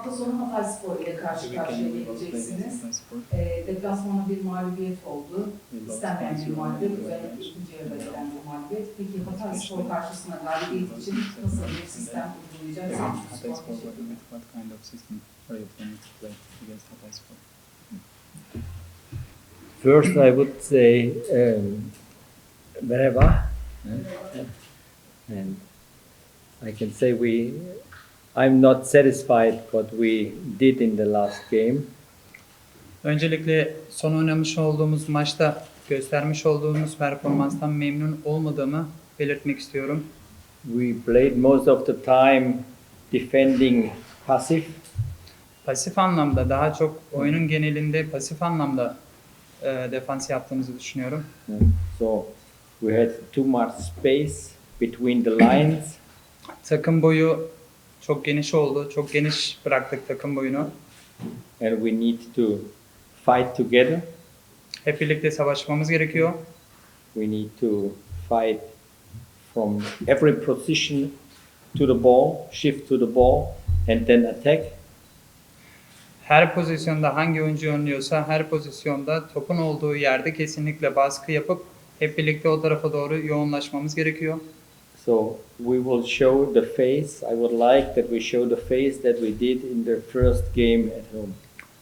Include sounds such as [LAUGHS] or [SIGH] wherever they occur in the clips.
Hafta sonu Hatay Spor ile karşı karşıya geleceksiniz. E, deplasmana bir mağlubiyet oldu. İstenmeyen bir mağlubiyet, özellikle ikinci yarıda gelen bir mağlubiyet. Peki Hatay Spor karşısında galibiyet için nasıl bir sistem uygulayacaksınız? Hatay Spor, what, kind of system are you planning to play against Hatay Spor? First, I would say um, merhaba, and I can say we. I'm not satisfied what we did in the last game. Öncelikle son oynamış olduğumuz maçta göstermiş olduğumuz performanstan memnun olmadığımı belirtmek istiyorum. We played most of the time defending passive, Pasif anlamda daha çok oyunun genelinde pasif anlamda e, defans yaptığımızı düşünüyorum. so we had too much space between the lines. Takım boyu çok geniş oldu. Çok geniş bıraktık takım boyunu. and we need to fight together. Hep birlikte savaşmamız gerekiyor. We need to fight from every position to the ball, shift to the ball, and then attack. Her pozisyonda hangi oyuncu önlüyorsa her pozisyonda topun olduğu yerde kesinlikle baskı yapıp hep birlikte o tarafa doğru yoğunlaşmamız gerekiyor. So we will show the face. I would like that we show the face that we did in the first game at home.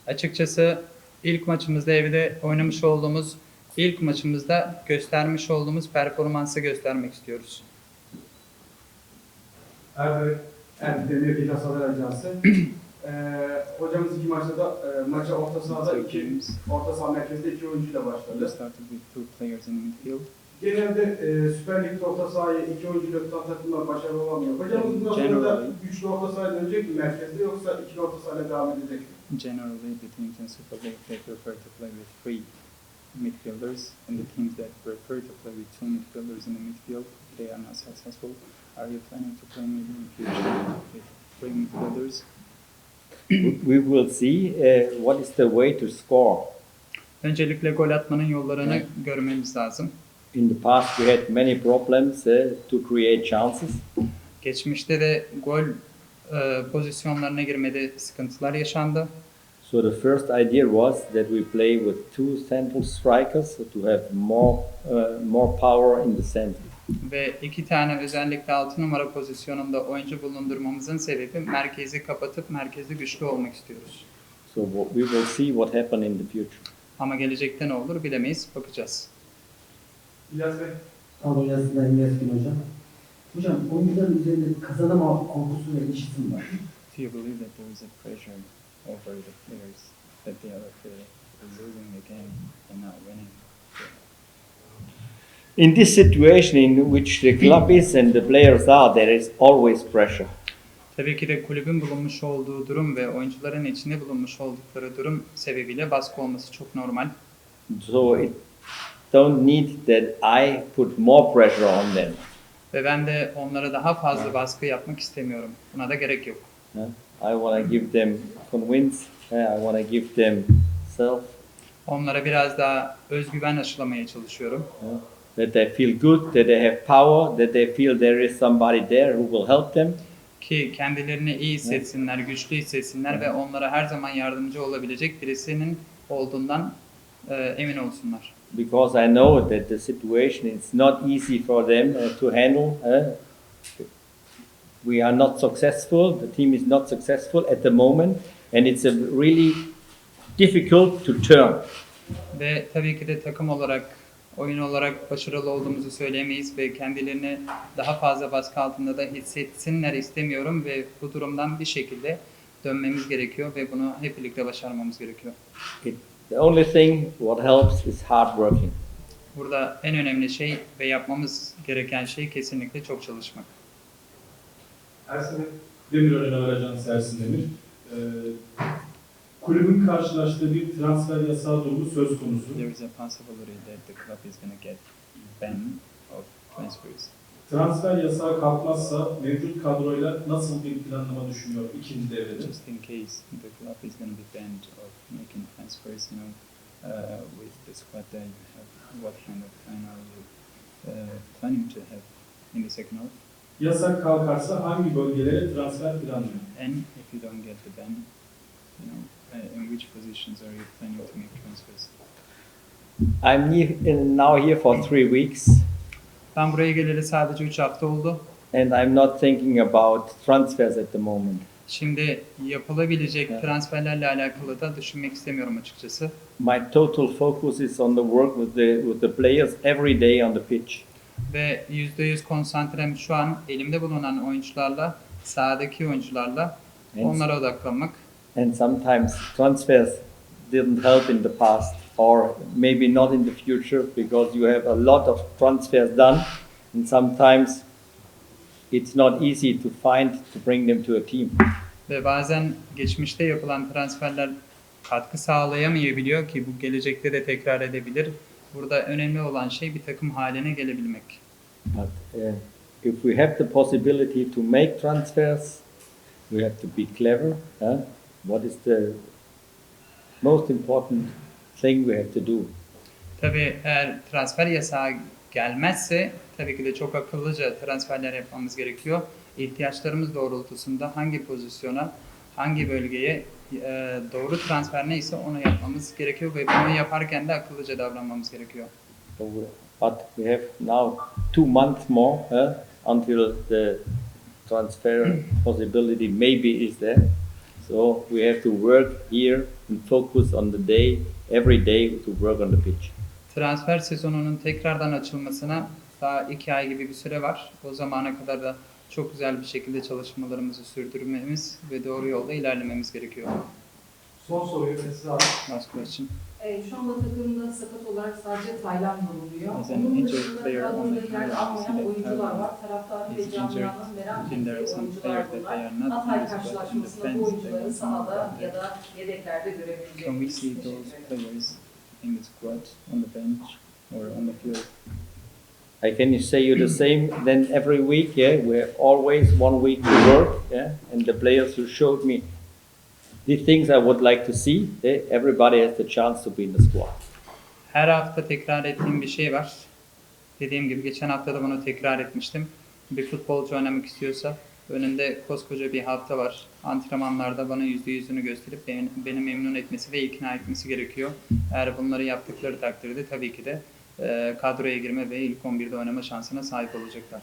Açıkçası ilk maçımızda evde oynamış olduğumuz ilk maçımızda göstermiş olduğumuz performansı göstermek istiyoruz. Erdoğan Erdemir Filas Haber Ajansı. [CLEARS THROAT] Ee, hocamız iki maçta da e, maça orta sahada iki, orta saha merkezinde iki oyuncuyla we başladı. Genelde e, Süper Lig'de orta sahayı iki oyuncuyla tutan takımlar başarılı olamıyor. Hocamız bundan sonra da Generally. üçlü orta sahaya dönecek mi merkezde yoksa ikili orta sahayla devam edecek mi? Generally, the teams in Super League they prefer to play with three midfielders, and the teams that prefer to play with two midfielders in the midfield they are not successful. Are you planning to play maybe in future with three midfielders? we will see uh, what is the way to score. Öncelikle gol atmanın yollarını görmemiz lazım. In the past, we had many problems uh, to create chances. Geçmişte de gol e, pozisyonlarına girmede sıkıntılar yaşandı. So the first idea was that we play with two central strikers to have more uh, more power in the center. Ve iki tane özellikle 6 numara pozisyonunda oyuncu bulundurmamızın sebebi merkezi kapatıp merkezde güçlü olmak istiyoruz. So what we will see what happen in the future. Ama gelecekte ne olur bilemeyiz, bakacağız. İlyas Bey. Anadolu Yazısı'ndan Emre Eskin Hocam. Hocam oyuncuların üzerinde kazanama korkusu ve ilişkisi mi var? Do you believe that there is a pressure over the players that they are afraid of losing the game and not winning? In this situation in which the club is and the players are, there is always pressure. Tabii ki de kulübün bulunmuş olduğu durum ve oyuncuların içinde bulunmuş oldukları durum sebebiyle baskı olması çok normal. So it don't need that I put more pressure on them. Ve ben de onlara daha fazla baskı yapmak istemiyorum. Buna da gerek yok. I want to give them convince. I want to give them self Onlara biraz daha özgüven aşılamaya çalışıyorum. that they feel good, that they have power, that they feel there is somebody there who will help them. Ki kendilerini iyi hissetsinler, güçlü hissetsinler ve onlara her zaman yardımcı olabilecek birisinin olduğundan e, emin olsunlar. Because I know that the situation is not easy for them uh, to handle. huh? we are not successful. The team is not successful at the moment, and it's a really difficult to turn. Ve tabii ki de takım olarak, oyun olarak başarılı olduğumuzu söyleyemeyiz ve kendilerini daha fazla baskı altında da hissetsinler istemiyorum ve bu durumdan bir şekilde dönmemiz gerekiyor ve bunu hep birlikte başarmamız gerekiyor. It, the only thing what helps is hard working. Burada en önemli şey ve yapmamız gereken şey kesinlikle çok çalışmak. Ersin Demir Arena Ajansı Ersin Demir. Ee, kulübün karşılaştığı bir transfer yasağı durumu söz konusu. There is a possibility that the club is going to get ban of transfers. Transfer yasağı kalkmazsa mevcut kadroyla nasıl bir planlama düşünüyor ikinci devrede? Just in case the club is going to be banned of making transfers, you know, uh, with the squad that you have, what kind of plan are you uh, planning to have in the second half? Yasak kalkarsa hangi bölgelere transfer planlıyor? And if you don't get the ban, you know, uh, in which positions are you planning to make transfers? I'm ne- now here for three weeks, Ben buraya geleli sadece 3 hafta oldu. and I'm not thinking about transfers at the moment. Şimdi yapılabilecek Evet. transferlerle alakalı da düşünmek istemiyorum açıkçası. My total focus is on the work with the with the players every day on the pitch. Ve %100 konsantrem şu an elimde bulunan oyuncularla, sahadaki oyuncularla And, onlara odaklanmak. and sometimes transfers didn't help in the past, or maybe not in the future, because you have a lot of transfers done, and sometimes it's not easy to find to bring them to a team. Ve bazen geçmişte yapılan transferler katkı sağlayamayabiliyor ki bu gelecekte de tekrar edebilir. Burada önemli olan şey bir takım haline gelebilmek. But uh, if we have the possibility to make transfers, we have to be clever. huh? What is the most important thing we have to do? Tabii eğer transfer yasağı gelmezse tabii ki de çok akıllıca transferler yapmamız gerekiyor. İhtiyaçlarımız doğrultusunda hangi pozisyona, hangi bölgeye e, doğru transfer neyse onu yapmamız gerekiyor ve bunu yaparken de akıllıca davranmamız gerekiyor. But we have now two months more huh, until the transfer possibility maybe is there. So we have to work here and focus on the day, every day to work on the pitch. Transfer sezonunun tekrardan açılmasına daha iki ay gibi bir süre var. O zamana kadar da çok güzel bir şekilde çalışmalarımızı sürdürmemiz ve doğru yolda ilerlememiz gerekiyor. Son soruyu size alayım. Last question. E, şu anda takımda sakat olarak sadece Taylan bulunuyor. Onun dışında kadroda yer almayan [LAUGHS] oyuncular var. Taraftarın ve camianın some oyuncular bunlar. Hatay karşılaşmasında bu defense they oyuncuları are sahada ya da yedeklerde görebilecek Can we see those players in the squad, on the bench, or on the field? I can say you the same. Then every week, yeah, we have always one week to work, yeah, and the players who showed me the things I would like to see, yeah, everybody has the chance to be in the squad. Her hafta tekrar ettiğim bir şey var. Dediğim gibi geçen hafta da bunu tekrar etmiştim. Bir futbolcu oynamak istiyorsa önünde koskoca bir hafta var. Antrenmanlarda bana yüzde yüzünü gösterip beni, beni memnun etmesi ve ikna etmesi gerekiyor. Eğer bunları yaptıkları takdirde tabii ki de e, kadroya girme ve ilk 11'de oynama şansına sahip olacaklar.